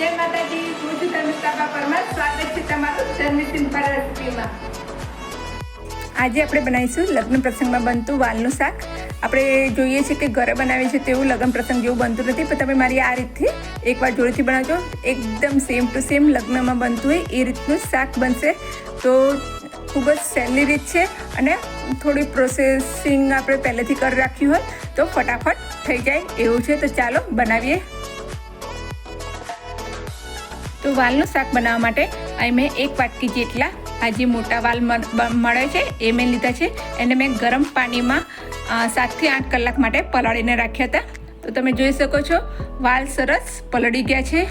જય માતાજી, હું છું ધર્મિષ્ઠા પરમાર. સ્વાગત છે તમારું પર રેસીપીમાં આજે આપણે બનાવીશું લગ્ન પ્રસંગમાં બનતું વાલનું શાક. આપણે જોઈએ છીએ કે ઘરે બનાવીએ છીએ તેવું લગ્ન પ્રસંગ જેવું બનતું નથી, પણ તમે મારી આ રીતથી એકવાર જોડેથી બનાવજો. એકદમ સેમ ટુ સેમ લગ્નમાં બનતું હોય એ રીતનું શાક બનશે. તો ખૂબ જ સહેલી રીત છે અને થોડી પ્રોસેસિંગ આપણે પહેલેથી કરી રાખ્યું હોય તો ફટાફટ થઈ જાય એવું છે. તો ચાલો બનાવીએ. તો વાલનું શાક બનાવવા માટે અહીં મેં એક વાટકી જેટલા આ જે મોટા વાલ મળે છે એ મેં લીધા છે. એને મેં ગરમ પાણીમાં સાતથી આઠ કલાક માટે પલાળીને રાખ્યા હતા. તો તમે જોઈ શકો છો, વાલ સરસ પલળી ગયા છે.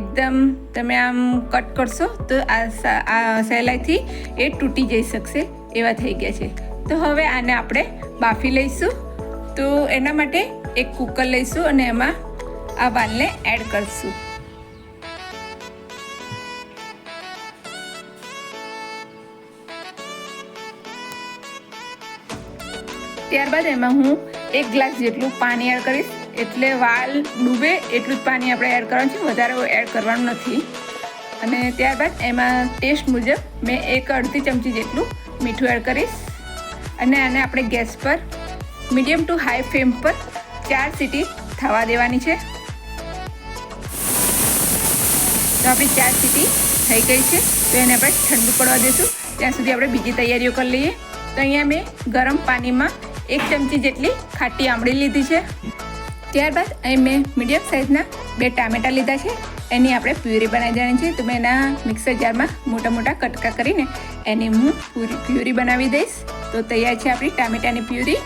એકદમ તમે આમ કટ કરશો તો આ સહેલાઈથી એ તૂટી જઈ શકશે એવા થઈ ગયા છે. તો હવે આને આપણે બાફી લઈશું. તો એના માટે એક કુકર લઈશું અને એમાં આ વાલને એડ કરશું. ત્યારબાદ એમાં હું એક ગ્લાસ જેટલું પાણી એડ કરીશ. એટલે વાલ ડૂબે એટલું જ પાણી આપણે એડ કરવાનું છે. વધારે એડ કરવાનું નથી. અને ત્યારબાદ એમાં ટેસ્ટ મુજબ મેં એક અડધી ચમચી જેટલું મીઠું એડ કરીશ. અને આને આપણે ગેસ પર મીડિયમ ટુ હાઈ ફ્લેમ પર ચાર સીટી થવા દેવાની છે. તો આપણી ચાર સીટી થઈ ગઈ છે. તો એને આપણે ઠંડુ પડવા દઈશું ત્યાં સુધી આપણે બીજી તૈયારીઓ કરી લઈએ. તો અહીંયા મેં ગરમ પાણીમાં એક ચમચી જેટલી ખાટી આંબળી લીધી છે. ત્યારબાદ અહીં મેં મીડિયમ સાઇઝના બે ટામેટાં લીધા છે. એની આપણે પ્યુરી બનાવી દેવાની છે. તો મેં એના મિક્સર જારમાં મોટા મોટા કટકા કરીને એની હું પૂરી પ્યુરી બનાવી દઈશ. તો તૈયાર છે આપણી ટામેટાની પ્યુરી.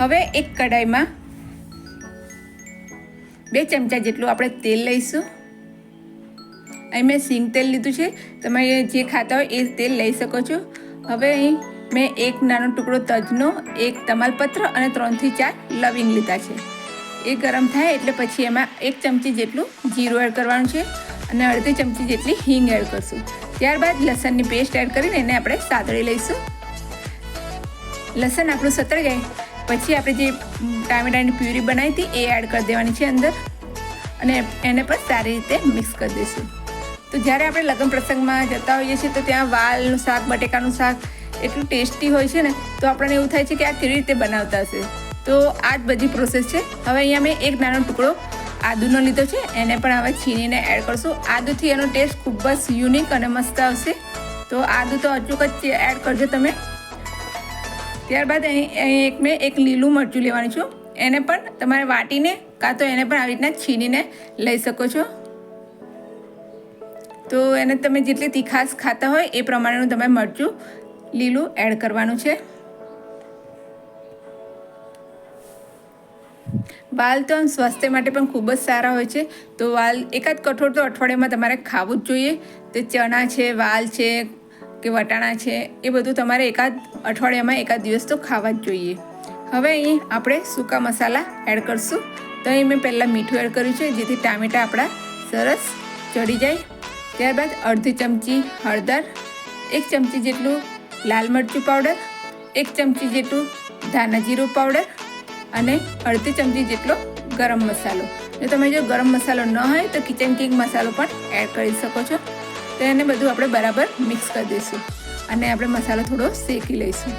હવે એક કઢાઈમાં બે ચમચા જેટલું આપણે તેલ લઈશું. અહીં મેં સિંગ તેલ લીધું છે. તમે જે ખાતા હોય એ તેલ લઈ શકો છો. હવે અહીં મેં એક નાનો ટુકડો તજનો એક તમાલપત્ર અને ત્રણથી ચાર લવિંગ લીધા છે. એ ગરમ થાય એટલે પછી એમાં એક ચમચી જેટલું જીરું એડ કરવાનું છે અને અડધી ચમચી જેટલી હિંગ એડ કરશું. ત્યારબાદ લસણની પેસ્ટ એડ કરીને એને આપણે સાતળી લઈશું. લસણ આપણું સતળ જાય પછી આપણે જે ટામેટાની પ્યુરી બનાવી હતી એ એડ કરી દેવાની છે અંદર અને એને પણ સારી રીતે મિક્સ કરી દઈશું. તો જ્યારે આપણે લગ્ન પ્રસંગમાં જતા હોઈએ છીએ તો ત્યાં વાલનું શાક, બટેકાનું શાક એટલું ટેસ્ટી હોય છે ને, તો આપણને એવું થાય છે કે આ કેવી રીતે બનાવતા હશે. તો આ જ બધી પ્રોસેસ છે. હવે અહીંયા મેં એક નાનો ટુકડો આદુનો લીધો છે, એને પણ હવે છીનીને એડ કરશું. આદુથી એનો ટેસ્ટ ખૂબ જ યુનિક અને મસ્ત આવશે. તો આદુ તો અચૂક જ એડ કરજો તમે. ત્યારબાદ અહીં અહીં એક મેં એક લીલું મરચું લેવાનું છું. એને પણ તમારે વાટીને કાં તો એને પણ આવી રીતના છીનીને લઈ શકો છો. તો એને તમે જેટલી તીખાસ ખાતા હોય એ પ્રમાણેનું તમે મરચું લીલું એડ કરવાનું છે. વાલ તો સ્વાસ્થ્ય માટે પણ ખૂબ જ સારા હોય છે. તો વાલ એકાદ કઠોળ તો અઠવાડિયામાં તમારે ખાવું જ જોઈએ. તે ચણા છે, વાલ છે કે વટાણા છે, એ બધું તમારે એકાદ અઠવાડિયામાં એકાદ દિવસ તો ખાવા જ જોઈએ. હવે અહીં આપણે સૂકા મસાલા એડ કરશું. તો અહીં મેં પહેલાં મીઠું એડ કર્યું છે, જેથી ટામેટાં આપણા સરસ ચડી જાય. ત્યારબાદ અડધી ચમચી હળદર, એક ચમચી જેટલું લાલ મરચું પાવડર એક ચમચી જેટલું ધાના જીરું પાવડર અને અડધી ચમચી જેટલો ગરમ મસાલો. જો તમે જો ગરમ મસાલો ન હોય તો કિચન કિંગ મસાલો પણ એડ કરી શકો છો. તો એને બધું આપણે બરાબર મિક્સ કરી દઈશું અને આપણે મસાલો થોડો શેકી લઈશું.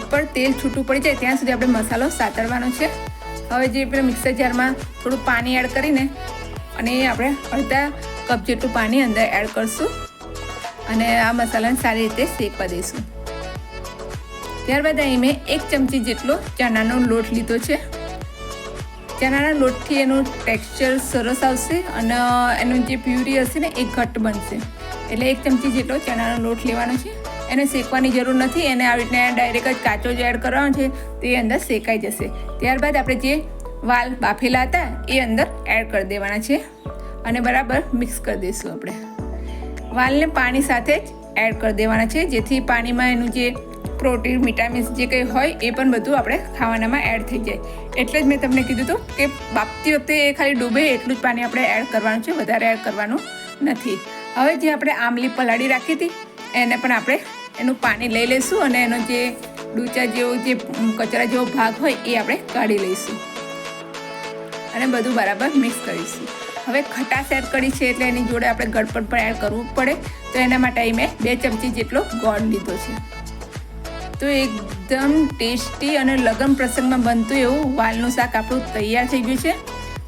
ઉપર તેલ છૂટું પડી જાય ત્યાં સુધી આપણે મસાલો સાતરવાનો છે. હવે જે પેલા મિક્સર જારમાં થોડું પાણી એડ કરીને અને આપણે અડધા કપ જેટલું પાણી અંદર એડ કરશું અને આ મસાલાને સારી રીતે શેકવા દઈશું. ત્યારબાદ અહીં મેં એક ચમચી જેટલો ચણાનો લોટ લીધો છે. ચણાના લોટથી એનું ટેક્સચર સરસ આવશે અને એનું જે પ્યુરી હશે ને એ ઘટ્ટ બનશે. એટલે એક ચમચી જેટલો ચણાનો લોટ લેવાનો છે. એને શેકવાની જરૂર નથી, એને આવી રીતના ડાયરેક્ટ જ કાચો જ એડ કરવાનો છે, તે અંદર શેકાઈ જશે. ત્યારબાદ આપણે જે વાલ બાફેલા હતા, એ અંદર એડ કરી દેવાના છે. અને બરાબર મિક્સ કરી દઈશું આપણે. વાલને પાણી સાથે જ એડ કરી દેવાના છે. જેથી પાણીમાં એનું જે પ્રોટીન વિટામિન્સ જે કંઈ હોય એ પણ બધું આપણે ખાવાનામાં એડ થઈ જાય. એટલે જ મેં તમને કીધું હતું કે બાપતી વખતે એ ખાલી ડૂબે એટલું જ પાણી આપણે એડ કરવાનું છે. વધારે એડ કરવાનું નથી. હવે જે આપણે આમલી પલાળી રાખી હતી, એને પણ આપણે એનું પાણી લઈ લઈશું અને એનો જે ડૂચા જેવો જે કચરા જેવો ભાગ હોય એ આપણે કાઢી લઈશું. અને બધું બરાબર મિક્સ કરીશું. હવે ખટાશ એડ કરી છે એટલે એની જોડે આપણે ગળપણ પણ એડ કરવું પડે. તો એના માટે અહીં મેં બે ચમચી જેટલો ગોળ લીધો છે. તો એકદમ ટેસ્ટી અને લગ્ન પ્રસંગમાં બનતું એવું વાલનું શાક આપણું તૈયાર થઈ ગયું છે.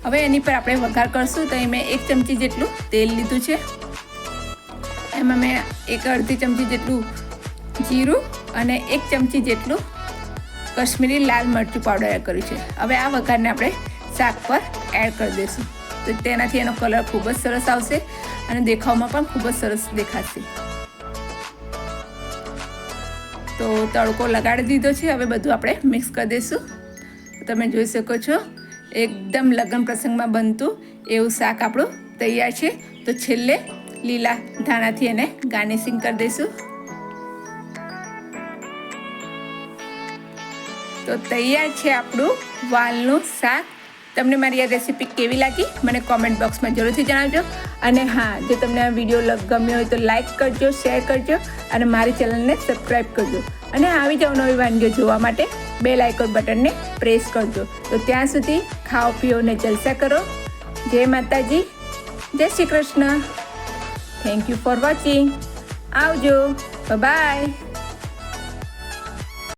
હવે એની પર આપણે વઘાર કરશું તો અહીં મેં એક ચમચી જેટલું તેલ લીધું છે. એમાં મેં એક અડધી ચમચી જેટલું જીરું અને એક ચમચી જેટલું કશ્મીરી લાલ મરચું પાવડર એડ કર્યું છે. હવે આ વઘારને આપણે શાક પર એડ કરી દઈશું. તો તેનાથી એનો કલર ખૂબ જ સરસ આવશે અને દેખાવમાં પણ ખૂબ જ સરસ દેખાશે. તો તડકો લગાડી દીધો છે, હવે બધું આપણે મિક્સ કરી દઈશું. તમે જોઈ શકો છો, એકદમ લગ્ન પ્રસંગમાં બનતું એવું શાક આપણું તૈયાર છે. તો છેલ્લે લીલા ધાણાથી એને ગાર્નિશિંગ કરી દઈશું. તો તૈયાર છે આપણું વાલનું શાક. તમને મારી આ રેસીપી કેવી લાગી, મને કોમેન્ટ બોક્સમાં જરૂરથી જણાવજો. અને હા, જો તમને આ વીડિયો ગમ્યો હોય તો લાઇક કરજો શેર કરજો અને મારી ચેનલને સબસ્ક્રાઈબ કરજો. અને આવી જાવ નવી વાનગીઓ જોવા માટે બે લાઇકોન બટનને પ્રેસ કરજો. તો ત્યાં સુધી ખાઓ, પીઓ ને જલસા કરો. જય માતાજી, જય Shri Krishna. Thank you for watching આવજો. બાય